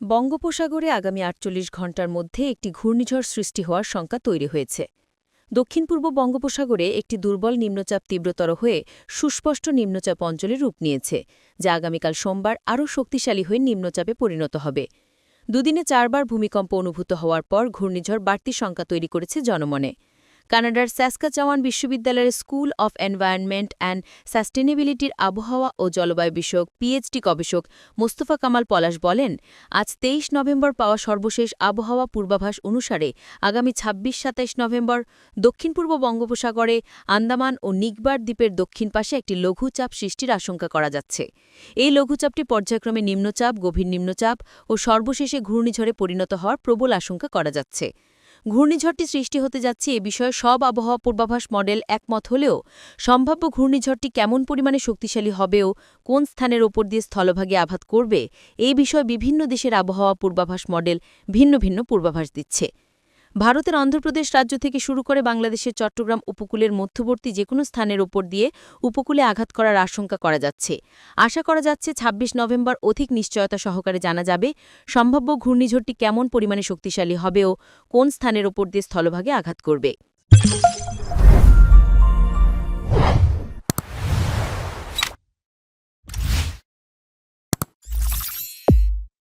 বঙ্গোপসাগরে আগামী আটচল্লিশ ঘণ্টার মধ্যে একটি ঘূর্ণিঝড় সৃষ্টি হওয়ার শঙ্কা তৈরি হয়েছে। দক্ষিণ পূর্ব বঙ্গোপসাগরে একটি দুর্বল নিম্নচাপ তীব্রতর হয়ে সুস্পষ্ট নিম্নচাপ অঞ্চলে রূপ নিয়েছে, যা আগামীকাল সোমবার আরও শক্তিশালী হয়ে নিম্নচাপে পরিণত হবে। দুদিনে চারবার ভূমিকম্প অনুভূত হওয়ার পর ঘূর্ণিঝড় বাড়তি শঙ্কা তৈরি করেছে জনমনে। কানাডার স্যাসকাচাওয়ান বিশ্ববিদ্যালয়ের স্কুল অফ এনভায়রনমেন্ট অ্যান্ড সাস্টেনেবিলিটির আবহাওয়া ও জলবায়ু বিষয়ক পিএইচডি গবেষক মোস্তফা কামাল পলাশ বলেন, আজ তেইশ নভেম্বর পাওয়া সর্বশেষ আবহাওয়া পূর্বাভাস অনুসারে আগামী ছাব্বিশ সাতাইশ নভেম্বর দক্ষিণ পূর্ব বঙ্গোপসাগরে আন্দামান ও নিকবার দ্বীপের দক্ষিণ পাশে একটি লঘুচাপ সৃষ্টির আশঙ্কা করা যাচ্ছে। এই লঘুচাপটি পর্যায়ক্রমে নিম্নচাপ, গভীর নিম্নচাপ ও সর্বশেষে ঘূর্ণিঝড়ে পরিণত হওয়ার প্রবল আশঙ্কা করা যাচ্ছে। ঘূর্ণিঝড়টি সৃষ্টি হতে যাচ্ছে এ বিষয়ে সব আবহাওয়া পূর্বাভাস মডেল একমত হলেও সম্ভাব্য ঘূর্ণিঝড়টি কেমন পরিমাণে শক্তিশালী হবেও, কোন স্থানের ওপর দিয়ে স্থলভাগে আঘাত করবে এই বিষয়ে বিভিন্ন দেশের আবহাওয়া পূর্বাভাস মডেল ভিন্ন ভিন্ন পূর্বাভাস দিচ্ছে। ভারতের অন্ধ্রপ্রদেশ রাজ্য থেকে শুরু করে বাংলাদেশের চট্টগ্রাম উপকূলের মধ্যবর্তী যে কোনো স্থানের ওপর দিয়ে উপকূলে আঘাত করার আশঙ্কা করা যাচ্ছে। আশা করা যাচ্ছে ২৬ নভেম্বর অধিক নিশ্চয়তা সহকারে জানা যাবে সম্ভাব্য ঘূর্ণিঝড়টি কেমন পরিমাণে শক্তিশালী হবে ও কোন স্থানের ওপর দিয়ে স্থলভাগে আঘাত করবে।